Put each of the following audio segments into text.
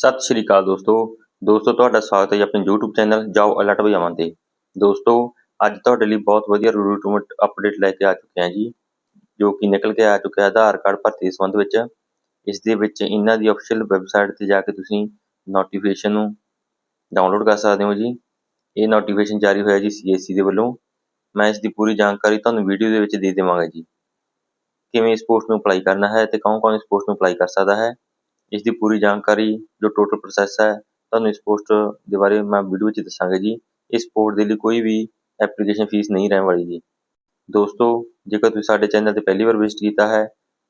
ਸਤਿ ਸ਼੍ਰੀ ਅਕਾਲ ਦੋਸਤੋ। ਦੋਸਤੋ, ਤੁਹਾਡਾ ਸਵਾਗਤ ਹੈ ਜੀ ਆਪਣੇ YouTube ਚੈਨਲ ਜੌਬ ਅਲਰਟ ਭਜਾਵਾਂ ਤੇ। ਦੋਸਤੋ, ਅੱਜ ਤੁਹਾਡੇ ਲਈ ਬਹੁਤ ਵਧੀਆ ਰਿਕਰੂਟਮੈਂਟ ਅਪਡੇਟ ਲੈ ਕੇ ਆ ਚੁੱਕੇ ਹਾਂ ਜੀ, ਜੋ ਕਿ ਨਿਕਲ ਕੇ ਆ ਚੁੱਕਿਆ ਆਧਾਰ ਕਾਰਡ ਭਰਤੀ ਦੇ ਸੰਬੰਧ ਵਿੱਚ। ਇਸ ਦੇ ਵਿੱਚ ਇਹਨਾਂ ਦੀ ਅਫੀਸ਼ੀਅਲ ਵੈਬਸਾਈਟ ਤੇ ਜਾ ਕੇ ਤੁਸੀਂ ਨੋਟੀਫਿਕੇਸ਼ਨ ਨੂੰ ਡਾਊਨਲੋਡ ਕਰ ਸਕਦੇ ਹੋ ਜੀ। ਇਹ ਨੋਟੀਫਿਕੇਸ਼ਨ ਜਾਰੀ ਹੋਇਆ ਜੀ CSC ਦੇ ਵੱਲੋਂ। ਮੈਂ ਇਸ ਦੀ ਪੂਰੀ ਜਾਣਕਾਰੀ ਤੁਹਾਨੂੰ ਵੀਡੀਓ ਦੇ ਵਿੱਚ ਦੇ ਦੇਵਾਂਗਾ ਜੀ। ਕਿਵੇਂ ਇਸ ਪੋਸਟ ਨੂੰ ਅਪਲਾਈ ਕਰਨਾ ਹੈ ਤੇ ਕੌਣ-ਕੌਣ ਇਸ ਪੋਸਟ ਨੂੰ ਅਪਲਾਈ ਕਰ ਸਕਦਾ ਹੈ? ਇਸ ਦੀ ਪੂਰੀ ਜਾਣਕਾਰੀ ਜੋ ਟੋਟਲ ਪ੍ਰੋਸੈਸ ਹੈ, ਤੁਹਾਨੂੰ ਇਸ ਪੋਸਟ ਦੇ ਬਾਰੇ ਮੈਂ ਵੀਡੀਓ ਵਿੱਚ ਦੱਸਾਂਗਾ ਜੀ। ਇਸ ਪੋਸਟ ਦੇ ਲਈ ਕੋਈ ਵੀ ਐਪਲੀਕੇਸ਼ਨ ਫੀਸ ਨਹੀਂ ਰਹਿਣ ਵਾਲੀ ਜੀ। ਦੋਸਤੋ, ਜੇਕਰ ਤੁਸੀਂ ਸਾਡੇ ਚੈਨਲ ਤੇ ਪਹਿਲੀ ਵਾਰ ਵਿਜ਼ਿਟ ਕੀਤਾ ਹੈ,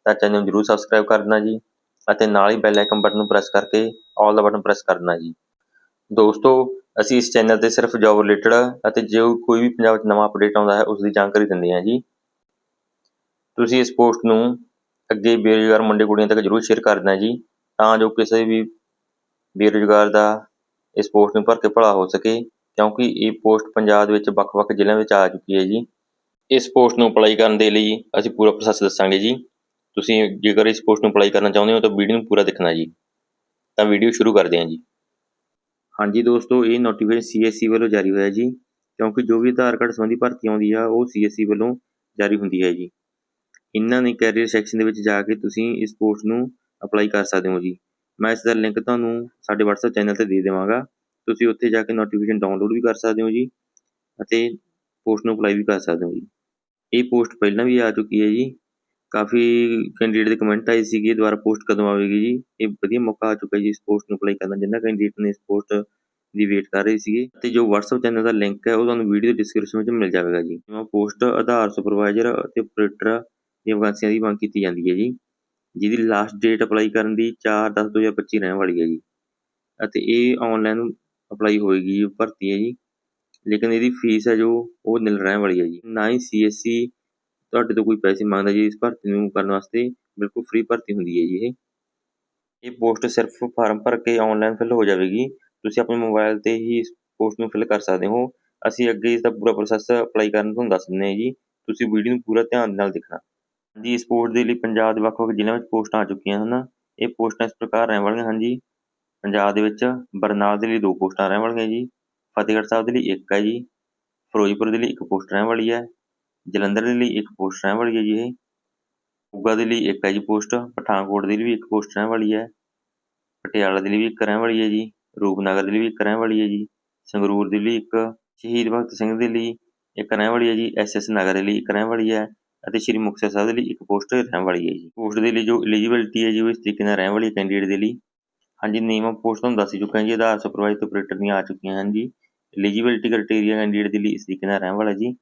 ਤਾਂ ਚੈਨਲ ਨੂੰ ਜਰੂਰ ਸਬਸਕ੍ਰਾਈਬ ਕਰ ਦੇਣਾ ਜੀ ਅਤੇ ਨਾਲ ਹੀ ਬੈਲ ਆਈਕਨ ਬਟਨ ਨੂੰ ਪ੍ਰੈਸ ਕਰਕੇ ਆਲ ਦਾ ਬਟਨ ਪ੍ਰੈਸ ਕਰ ਦੇਣਾ ਜੀ। ਦੋਸਤੋ, ਅਸੀਂ ਇਸ ਚੈਨਲ ਤੇ ਸਿਰਫ ਜੌਬ ਰਿਲੇਟਡ ਅਤੇ ਜੋ ਕੋਈ ਵੀ ਪੰਜਾਬ ਵਿੱਚ ਨਵਾਂ ਅਪਡੇਟ ਆਉਂਦਾ ਹੈ ਉਸ ਦੀ ਜਾਣਕਾਰੀ ਦਿੰਦੇ ਹਾਂ ਜੀ। ਤੁਸੀਂ ਇਸ ਪੋਸਟ ਨੂੰ ਅੱਗੇ ਬੇਰੁਜ਼ਗਾਰ ਮੁੰਡੇ ਕੁੜੀਆਂ ਤੱਕ ਜਰੂਰ ਸ਼ੇਅਰ ਕਰ ਦੇਣਾ ਜੀ। ਤਾਂ ਜੋ ਕਿਸੇ ਵੀ ਬੇਰੁਜ਼ਗਾਰ ਦਾ ਇਸ ਪੋਸਟ ਨੂੰ ਭਰ ਕੇ ਭਲਾ ਹੋ ਸਕੇ, ਕਿਉਂਕਿ ਇਹ ਪੋਸਟ ਪੰਜਾਬ ਦੇ ਵਿੱਚ ਵੱਖ-ਵੱਖ ਜ਼ਿਲ੍ਹਿਆਂ ਵਿੱਚ ਆ ਚੁੱਕੀ ਹੈ ਜੀ। ਇਸ ਪੋਸਟ ਨੂੰ ਅਪਲਾਈ ਕਰਨ ਦੇ ਲਈ ਅਸੀਂ ਪੂਰਾ ਪ੍ਰੋਸੈਸ ਦੱਸਾਂਗੇ ਜੀ। ਤੁਸੀਂ ਜੇਕਰ ਇਸ ਪੋਸਟ ਨੂੰ ਅਪਲਾਈ ਕਰਨਾ ਚਾਹੁੰਦੇ ਹੋ ਤਾਂ ਵੀਡੀਓ ਨੂੰ ਪੂਰਾ ਦੇਖਣਾ ਜੀ। ਤਾਂ ਵੀਡੀਓ ਸ਼ੁਰੂ ਕਰਦੇ ਹਾਂ ਜੀ। ਹਾਂਜੀ ਦੋਸਤੋ, ਇਹ ਨੋਟੀਫਿਕੇਸ਼ਨ CSC ਵੱਲੋਂ ਜਾਰੀ ਹੋਇਆ ਜੀ, ਕਿਉਂਕਿ ਜੋ ਵੀ ਆਧਾਰ ਕਾਰਡ ਸੰਬੰਧੀ ਭਰਤੀ ਆਉਂਦੀ ਆ, ਉਹ CSC ਵੱਲੋਂ ਜਾਰੀ ਹੁੰਦੀ ਹੈ ਜੀ। ਇਹਨਾਂ ਨੇ ਕੈਰੀਅਰ ਸੈਕਸ਼ਨ ਦੇ ਵਿੱਚ ਜਾ ਕੇ ਤੁਸੀਂ ਇਸ ਪੋਸਟ ਨੂੰ ਅਪਲਾਈ ਕਰ ਸਕਦੇ ਹੋ ਜੀ। ਮੈਂ ਇਸ ਦਾ ਲਿੰਕ ਤੁਹਾਨੂੰ ਸਾਡੇ WhatsApp ਚੈਨਲ ਤੇ ਦੇ ਦੇਵਾਂਗਾ। ਤੁਸੀਂ ਉੱਥੇ ਜਾ ਕੇ ਨੋਟੀਫਿਕੇਸ਼ਨ ਡਾਊਨਲੋਡ ਵੀ ਕਰ ਸਕਦੇ ਹੋ ਜੀ ਅਤੇ ਪੋਸਟ ਨੂੰ ਅਪਲਾਈ ਵੀ ਕਰ ਸਕਦੇ ਹੋ ਜੀ। ਇਹ ਪੋਸਟ ਪਹਿਲਾਂ ਵੀ ਆ ਚੁੱਕੀ ਹੈ ਜੀ। ਕਾਫੀ ਕੈਂਡੀਡੇਟ ਦੇ ਕਮੈਂਟ ਆਏ ਸੀਗੇ ਦੁਬਾਰਾ ਪੋਸਟ ਕਦੋਂ ਆਵੇਗੀ ਜੀ? ਇਹ ਵਧੀਆ ਮੌਕਾ ਆ ਚੁੱਕਾ ਜੀ ਇਸ ਪੋਸਟ ਨੂੰ ਅਪਲਾਈ ਕਰਨ ਦਾ। ਜਿੰਨਾ ਕੈਂਡੀਡੇਟ ਨੇ ਇਸ ਪੋਸਟ ਦੀ ਵੇਟ ਕਰ ਰਹੇ ਸੀਗੇ। ਤੇ ਜੋ WhatsApp ਚੈਨਲ ਦਾ ਲਿੰਕ ਹੈ, ਉਹ ਤੁਹਾਨੂੰ ਵੀਡੀਓ ਦੀ ਡਿਸਕ੍ਰਿਪਸ਼ਨ ਵਿੱਚ ਮਿਲ ਜਾਵੇਗਾ ਜੀ। ਜਿਵੇਂ ਪੋਸਟ ਆਧਾਰ ਸੁਪਰਵਾਈਜ਼ਰ ਅਤੇ ਆਪਰੇਟਰ ਦੀਆਂ ਵੈਕੈਂਸੀਆਂ ਦੀ ਮੰਗ ਕੀਤੀ ਜਾਂਦੀ ਹੈ ਜੀ। ਜਿਹਦੀ ਲਾਸਟ ਡੇਟ ਅਪਲਾਈ ਕਰਨ ਦੀ 4/10/2025 ਰਹਿਣ ਵਾਲੀ ਹੈ ਜੀ। ਅਤੇ ਇਹ ਔਨਲਾਈਨ ਅਪਲਾਈ ਹੋਏਗੀ, ਭਰਤੀ ਹੈ ਜੀ। ਲੇਕਿਨ ਇਹਦੀ ਫੀਸ ਹੈ ਜੋ, ਉਹ ਨਿਲ ਰਹਿਣ ਵਾਲੀ ਹੈ ਜੀ। ਨਾ ਹੀ ਸੀ ਐਸ CSC ਤੁਹਾਡੇ ਤੋਂ ਕੋਈ ਪੈਸੇ ਮੰਗਦਾ ਜੀ ਇਸ ਭਰਤੀ ਨੂੰ ਕਰਨ ਵਾਸਤੇ, ਬਿਲਕੁਲ ਫ੍ਰੀ ਭਰਤੀ ਹੁੰਦੀ ਹੈ ਜੀ ਇਹ। ਇਹ ਪੋਸਟ ਸਿਰਫ ਫਾਰਮ ਭਰ ਕੇ ਆਨਲਾਈਨ ਫਿਲ ਹੋ ਜਾਵੇਗੀ। ਤੁਸੀਂ ਆਪਣੇ ਮੋਬਾਈਲ ਤੇ ਹੀ ਇਸ ਪੋਸਟ ਨੂੰ ਫਿਲ ਕਰ ਸਕਦੇ ਹੋ। ਅਸੀਂ ਅੱਗੇ ਇਸ ਦਾ ਪੂਰਾ ਪ੍ਰੋਸੈਸ ਅਪਲਾਈ ਕਰਨ ਤੁਹਾਨੂੰ ਦੱਸ ਦਿੰਦੇ ਹਾਂ ਜੀ। ਤੁਸੀਂ ਵੀਡੀਓ ਨੂੰ ਪੂਰਾ ਧਿਆਨ ਨਾਲ ਦੇਖਣਾ। ਜੀ ਇਸ ਪੋਸਟ ਦੇ ਲਈ ਪੰਜਾਬ ਦੇ ਵੱਖ-ਵੱਖ ਜ਼ਿਲ੍ਹਿਆਂ ਵਿੱਚ ਪੋਸਟਾਂ ਆ ਚੁੱਕੀਆਂ ਹਨ ਇਹ ਪੋਸਟਾਂ ਇਸ ਪ੍ਰਕਾਰ ਰਹਿਣ ਵਾਲੀਆਂ ਹਨ ਜੀ ਪੰਜਾਬ ਦੇ ਵਿੱਚ ਬਰਨਾਲ ਦੇ ਲਈ ਦੋ ਪੋਸਟਾਂ ਰਹਿਣ ਵਾਲੀਆਂ ਜੀ ਫਤਿਹਗੜ੍ਹ ਸਾਹਿਬ ਦੇ ਲਈ ਇੱਕ ਹੈ ਜੀ ਫਿਰੋਜ਼ਪੁਰ ਦੇ ਲਈ ਇੱਕ ਪੋਸਟ ਰਹਿਣ ਵਾਲੀ ਹੈ ਜਲੰਧਰ ਦੇ ਲਈ ਇੱਕ ਪੋਸਟ ਰਹਿਣ ਵਾਲੀ ਹੈ ਜੀ ਇਹ ਮੋਗਾ ਦੇ ਲਈ ਇੱਕ ਹੈ ਜੀ ਪੋਸਟ ਪਠਾਨਕੋਟ ਦੇ ਲਈ ਵੀ ਇੱਕ ਪੋਸਟ ਰਹਿਣ ਵਾਲੀ ਹੈ ਪਟਿਆਲਾ ਦੇ ਲਈ ਵੀ ਇੱਕ ਰਹਿਣ ਵਾਲੀ ਹੈ ਜੀ ਰੂਪਨਗਰ ਦੇ ਲਈ ਵੀ ਇੱਕ ਰਹਿਣ ਵਾਲੀ ਹੈ ਜੀ ਸੰਗਰੂਰ ਦੇ ਲਈ ਇੱਕ ਸ਼ਹੀਦ ਭਗਤ ਸਿੰਘ ਦੇ ਲਈ ਇੱਕ ਰਹਿਣ ਵਾਲੀ ਹੈ ਜੀ ਐਸਐਸ ਨਗਰ ਦੇ ਲਈ ਇੱਕ ਰਹਿਣ ਵਾਲੀ ਹੈ ਅਤੇ ਸ਼੍ਰੀ ਮੁਕਤਸਰ ਸਾਹਿਬ ਦੇ ਲਈ ਇੱਕ ਪੋਸਟ ਰਹਿਣ ਵਾਲੀ ਹੈ ਜੀ। ਪੋਸਟ ਦੇ ਲਈ ਜੋ ਐਲੀਜੀਬਿਲਟੀ ਹੈ ਜੀ, ਉਹ ਇਸ ਤਰੀਕੇ ਨਾਲ ਰਹਿਣ ਵਾਲੀ ਕੈਂਡੀਡੇਟ ਦੇ ਲਈ। ਹਾਂਜੀ ਨੇਮ ਆਫ ਪੋਸਟ ਤੁਹਾਨੂੰ ਦੱਸ ਚੁੱਕਾ ਜੀ, ਆਧਾਰ ਸੁਪਰਵਾਈਜ਼ਰ ਆਪਰੇਟਰ ਦੀਆਂ ਆ ਚੁੱਕੀਆਂ ਹਨ ਜੀ। ਐਲੀਜੀਬਿਲਟੀ ਕ੍ਰਾਈਟੇਰੀਆ ਕੈਂਡੀਡੇਟ ਦੇ ਲਈ ਇਸ ਤਰੀਕੇ ਨਾਲ ਰਹਿਣ ਵਾਲਾ ਜੀ।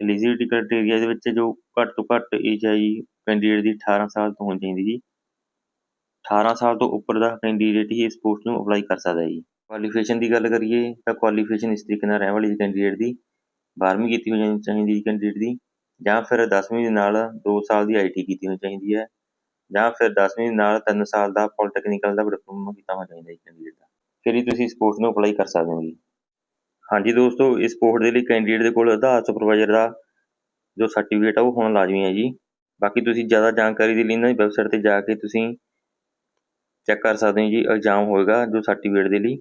ਐਲੀਜੀਬਿਲਟੀ ਕ੍ਰਾਈਟੇਰੀਆ ਦੇ ਵਿੱਚ ਜੋ ਘੱਟ ਤੋਂ ਘੱਟ ਏਜ ਹੈ ਜੀ ਕੈਂਡੀਡੇਟ ਦੀ 18 ਸਾਲ ਤੋਂ ਹੋਣੀ ਚਾਹੀਦੀ ਜੀ। 18 ਸਾਲ ਤੋਂ ਉੱਪਰ ਦਾ ਕੈਂਡੀਡੇਟ ਹੀ ਇਸ ਪੋਸਟ ਨੂੰ ਅਪਲਾਈ ਕਰ ਸਕਦਾ ਹੈ ਜੀ। ਕੁਆਲੀਫਿਕੇਸ਼ਨ ਦੀ ਗੱਲ ਕਰੀਏ ਤਾਂ ਕੁਆਲੀਫਿਕੇਸ਼ਨ ਇਸ ਤਰੀਕੇ ਨਾਲ ਰਹਿਣ ਵਾਲੀ ਕੈਂਡੀਡੇਟ ਦੀ। 12ਵੀਂ ਕੀਤੀ ਹੋਣੀ ਚਾਹੀਦੀ ਹੈ ਕੈਂਡੀਡੇਟ ਦੀ। ਜਾਂ ਫਿਰ 10ਵੀਂ ਦੇ ਨਾਲ ਦੋ ਸਾਲ ਦੀ ਆਈ ਟੀ ਕੀਤੀ ਹੋਣੀ ਚਾਹੀਦੀ ਹੈ, ਜਾਂ ਫਿਰ 10ਵੀਂ ਦੇ ਨਾਲ ਤਿੰਨ ਸਾਲ ਦਾ ਪੋਲੀਟੈਕਨੀਕਲ ਦਾ ਡਿਪਲੋਮਾ ਕੀਤਾ ਹੋਣਾ ਚਾਹੀਦਾ ਹੈ ਕੈਂਡੀਡੇਟ ਦਾ। ਫਿਰ ਹੀ ਤੁਸੀਂ ਇਸ ਪੋਸਟ ਨੂੰ ਅਪਲਾਈ ਕਰ ਸਕਦੇ ਹੋ ਜੀ। ਹਾਂਜੀ ਦੋਸਤੋ, ਇਸ ਪੋਸਟ ਦੇ ਲਈ ਕੈਂਡੀਡੇਟ ਦੇ ਕੋਲ ਆਧਾਰ ਸੁਪਰਵਾਈਜ਼ਰ ਦਾ ਜੋ ਸਰਟੀਫਿਕੇਟ ਆ, ਉਹ ਹੋਣਾ ਲਾਜ਼ਮੀ ਹੈ ਜੀ। ਬਾਕੀ ਤੁਸੀਂ ਜ਼ਿਆਦਾ ਜਾਣਕਾਰੀ ਦੇ ਲਈ ਇਹਨਾਂ ਦੀ ਵੈਬਸਾਈਟ ਤੇ ਜਾ ਕੇ ਤੁਸੀਂ ਚੈੱਕ ਕਰ ਸਕਦੇ ਹੋ ਜੀ ਐਗਜ਼ਾਮ ਹੋਏਗਾ ਜੋ ਸਰਟੀਫਿਕੇਟ ਦੇ ਲਈ।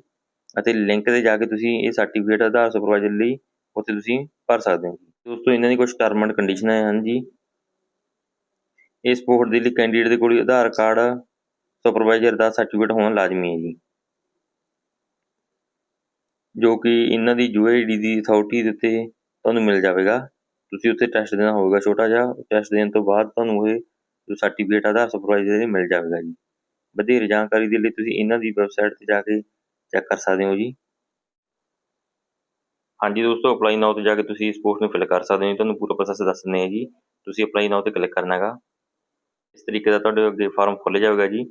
ਅਤੇ ਲਿੰਕ ਤੇ ਜਾ ਕੇ ਤੁਸੀਂ ਇਹ ਸਰਟੀਫਿਕੇਟ ਆਧਾਰ ਸੁਪਰਵਾਈਜ਼ਰ ਲਈ ਉੱਥੇ ਤੁਸੀਂ ਭਰ ਸਕਦੇ ਹੋ ਦੋਸਤੋ, ਇਹਨਾਂ ਦੀ ਕੁਝ ਟਰਮ ਐਂਡ ਕੰਡੀਸ਼ਨਾਂ ਹਨ ਜੀ ਇਸ ਪੋਸਟ ਦੇ ਲਈ ਕੈਂਡੀਡੇਟ ਦੇ ਕੋਲ ਆਧਾਰ ਕਾਰਡ ਸੁਪਰਵਾਈਜ਼ਰ ਦਾ ਸਰਟੀਫਿਕੇਟ ਹੋਣਾ ਲਾਜ਼ਮੀ ਹੈ ਜੀ। ਜੋ ਕਿ ਇਹਨਾਂ ਦੀ ਯੂਆਈਡੀ ਦੀ ਅਥਾਰਟੀ ਦੇ ਉੱਤੇ ਤੁਹਾਨੂੰ ਮਿਲ ਜਾਵੇਗਾ। ਤੁਸੀਂ ਉੱਥੇ ਟੈਸਟ ਦੇਣਾ ਹੋਵੇਗਾ ਛੋਟਾ ਜਿਹਾ। ਟੈਸਟ ਦੇਣ ਤੋਂ ਬਾਅਦ ਤੁਹਾਨੂੰ ਇਹ ਜੋ ਸਰਟੀਫਿਕੇਟ ਆਧਾਰ ਸੁਪਰਵਾਈਜ਼ਰ ਦੇ ਮਿਲ ਜਾਵੇਗਾ ਜੀ। ਵਧੇਰੇ ਜਾਣਕਾਰੀ ਦੇ ਲਈ ਤੁਸੀਂ ਇਹਨਾਂ ਦੀ ਵੈਬਸਾਈਟ ਤੇ ਜਾ ਕੇ ਚੈੱਕ ਕਰ ਸਕਦੇ ਹੋ ਜੀ। ਹਾਂਜੀ ਦੋਸਤੋ ਅਪਲਾਈ ਨਾਓ ਤੇ ਜਾ ਕੇ ਤੁਸੀਂ ਇਸ ਪੋਸਟ ਨੂੰ ਫਿਲ ਕਰ ਸਕਦੇ ਹੋ ਤੁਹਾਨੂੰ ਪੂਰਾ ਪ੍ਰੋਸੈਸ ਦੱਸ ਦਿੰਦੇ ਹਾਂ ਜੀ। ਤੁਸੀਂ ਅਪਲਾਈ ਨਾਓ ਤੇ ਕਲਿੱਕ ਕਰਨਾ ਹੈਗਾ। ਇਸ ਤਰੀਕੇ ਦਾ ਤੁਹਾਡੇ ਅੱਗੇ ਫਾਰਮ ਖੁੱਲ ਜਾਵੇਗਾ ਜੀ।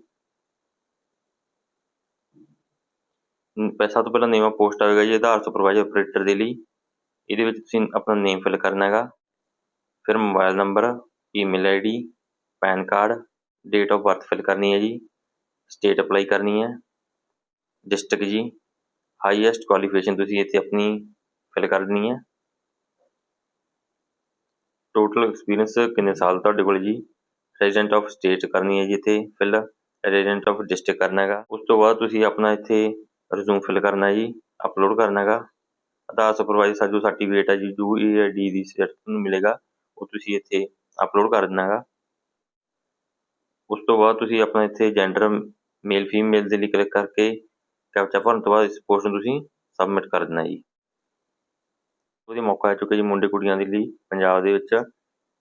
ਪੈਸਾ ਤੋਂ ਪਹਿਲਾਂ ਨੇਮ ਪੋਸਟ ਆਵੇਗਾ ਜੀ, ਆਧਾਰ ਸੁਪਰਵਾਈਜ਼ਰ ਆਪਰੇਟਰ ਦੇ ਲਈ। ਇਹਦੇ ਵਿੱਚ ਤੁਸੀਂ ਆਪਣਾ ਨੇਮ ਫਿਲ ਕਰਨਾ ਹੈਗਾ। ਫਿਰ mobile number email ID PAN card date of birth fill ਕਰਨੀ ਹੈ ਜੀ। ਸਟੇਟ ਅਪਲਾਈ ਕਰਨੀ ਹੈ। ਡਿਸਟ੍ਰਿਕਟ ਜੀ। ਹਾਈਐਸਟ ਕੁਆਲੀਫਿਕੇਸ਼ਨ ਤੁਸੀਂ ਇੱਥੇ ਆਪਣੀ ਫਿਲ ਕਰਨੀ ਹੈ। ਟੋਟਲ ਐਕਸਪੀਰੀਅੰਸ ਕਿੰਨੇ ਸਾਲ ਤੁਹਾਡੇ ਕੋਲ ਜੀ? ਰੈਜ਼ੀਡੈਂਟ ਆਫ ਸਟੇਟ ਕਰਨੀ ਹੈ ਜੀ ਇੱਥੇ ਫਿਲ ਰੈਜ਼ੀਡੈਂਟ ਆਫ ਡਿਸਟ੍ਰਿਕਟ ਕਰਨਾ ਹੈਗਾ। ਉਸ ਤੋਂ ਬਾਅਦ ਤੁਸੀਂ ਆਪਣਾ ਇੱਥੇ ਰਿਜ਼ੂਮ ਫਿਲ ਕਰਨਾ ਜੀ ਅਪਲੋਡ ਕਰਨਾ ਹੈਗਾ। ਆਧਾਰ ਸੁਪਰਵਾਈਜ਼ਰ ਦਾ ਸਰਟੀਫਿਕੇਟ ਹੈ ਜੀ ਯੂ ਜੋ ਡੀ ਦੀ ਸੈਟ ਤੁਹਾਨੂੰ ਮਿਲੇਗਾ, ਉਹ ਤੁਸੀਂ ਇੱਥੇ ਅਪਲੋਡ ਕਰ ਦੇਣਾ ਹੈਗਾ। ਉਸ ਤੋਂ ਬਾਅਦ ਤੁਸੀਂ ਆਪਣਾ ਇੱਥੇ ਜੈਂਡਰ ਮੇਲ ਫੀਮੇਲ ਦੇ ਲਈ ਕਲਿੱਕ ਕਰਕੇ ਕੈਪਚਾ ਭਰਨ ਤੋਂ ਬਾਅਦ ਇਸ ਪੋਸਟ ਨੂੰ ਤੁਸੀਂ ਸਬਮਿਟ ਕਰ ਦੇਣਾ ਜੀ। ਉਹਦੀ ਮੌਕਾ ਆ ਚੁੱਕਿਆ ਜੀ ਮੁੰਡੇ ਕੁੜੀਆਂ ਦੇ ਲਈ ਪੰਜਾਬ ਦੇ ਵਿੱਚ।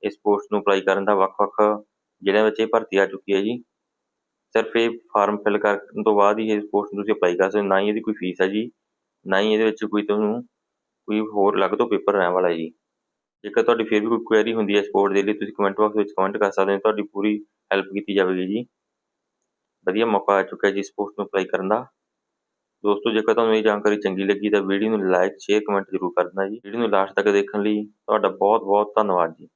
ਇਸ ਪੋਸਟ ਨੂੰ ਅਪਲਾਈ ਕਰਨ ਦਾ ਵੱਖ-ਵੱਖ ਜ਼ਿਲ੍ਹਿਆਂ ਵਿੱਚ ਇਹ ਭਰਤੀ ਆ ਚੁੱਕੀ ਹੈ ਜੀ। ਸਿਰਫ ਇਹ ਫਾਰਮ ਫਿਲ ਕਰਨ ਤੋਂ ਬਾਅਦ ਹੀ ਇਸ ਪੋਸਟ ਨੂੰ ਤੁਸੀਂ ਅਪਲਾਈ ਕਰ ਸਕਦੇ ਨਾ ਹੀ ਇਹਦੀ ਕੋਈ ਫੀਸ ਹੈ ਜੀ, ਨਾ ਹੀ ਇਹਦੇ ਵਿੱਚ ਕੋਈ ਤੁਹਾਨੂੰ ਕੋਈ ਹੋਰ ਅਲੱਗ ਤੋਂ ਪੇਪਰ ਰਹਿਣ ਵਾਲਾ ਹੈ ਜੀ। ਜੇਕਰ ਤੁਹਾਡੀ ਫਿਰ ਵੀ ਕੋਈ ਕੁਐਰੀ ਹੁੰਦੀ ਹੈ ਸਪੋਰਟ ਦੇ ਲਈ, ਤੁਸੀਂ ਕਮੈਂਟ ਬਾਕਸ ਵਿੱਚ ਕਮੈਂਟ ਕਰ ਸਕਦੇ ਹੋ। ਤੁਹਾਡੀ ਪੂਰੀ ਹੈਲਪ ਕੀਤੀ ਜਾਵੇਗੀ ਜੀ। ਵਧੀਆ ਮੌਕਾ ਆ ਚੁੱਕਿਆ ਜੀ ਇਸ ਪੋਸਟ ਨੂੰ ਅਪਲਾਈ ਕਰਨ ਦਾ। ਦੋਸਤੋ, ਜੇਕਰ ਤੁਹਾਨੂੰ ਇਹ ਜਾਣਕਾਰੀ ਚੰਗੀ ਲੱਗੀ ਤਾਂ ਵੀਡੀਓ ਨੂੰ ਲਾਈਕ ਸ਼ੇਅਰ ਕਮੈਂਟ ਜ਼ਰੂਰ ਕਰ ਦੇਣਾ ਜੀ। ਵੀਡੀਓ ਨੂੰ ਲਾਸਟ ਤੱਕ ਦੇਖਣ ਲਈ ਤੁਹਾਡਾ ਬਹੁਤ ਬਹੁਤ ਧੰਨਵਾਦ ਜੀ।